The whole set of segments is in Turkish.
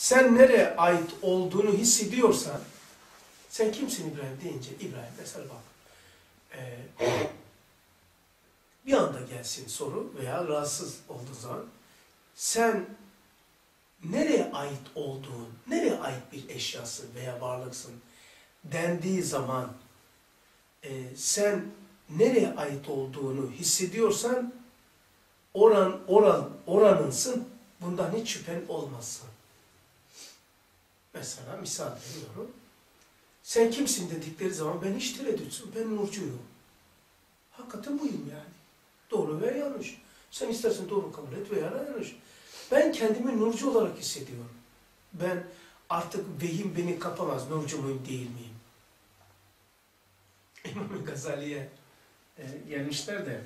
sen nereye ait olduğunu hissediyorsan, sen kimsin İbrahim deyince, İbrahim mesela bak, e, bir anda gelsin soru veya rahatsız olduğu zaman, sen nereye ait olduğun, nereye ait bir eşyası veya varlıksın dendiği zaman, e, sen nereye ait olduğunu hissediyorsan, oran, oran, oranınsın, bundan hiç şüphen olmasın. Mesela misal veriyorum. Sen kimsin dedikleri zaman ben hiç tereddütsün, ben nurcuyum. Hakikaten buyum yani. Doğru veya yanlış. Sen istersen doğru kabul et veya yanlış. Ben kendimi nurcu olarak hissediyorum. Ben artık vehim beni kapamaz, nurcu muyum değil miyim? İmam Gazali'ye e, gelmişler de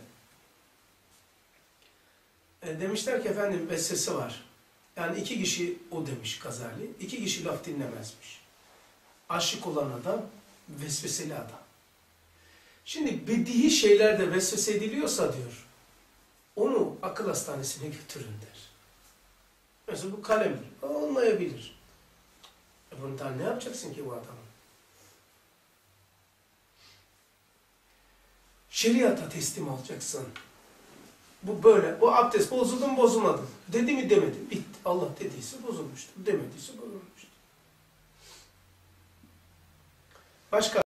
e, demişler ki efendim vesvese var. Yani iki kişi o demiş Gazali. iki kişi laf dinlemezmiş. Aşık olan adam, vesveseli adam. Şimdi bedihi şeylerde vesvese ediliyorsa diyor, onu akıl hastanesine götürün der. Mesela bu kalemdir. Olmayabilir. E bundan ne yapacaksın ki bu adamın? Şeriata teslim olacaksın. Bu böyle. Bu abdest bozuldu mu bozulmadı. Dedi mi demedi. Bitti. Allah dediyse bozulmuştur. Demediyse bozulmuştur. Başka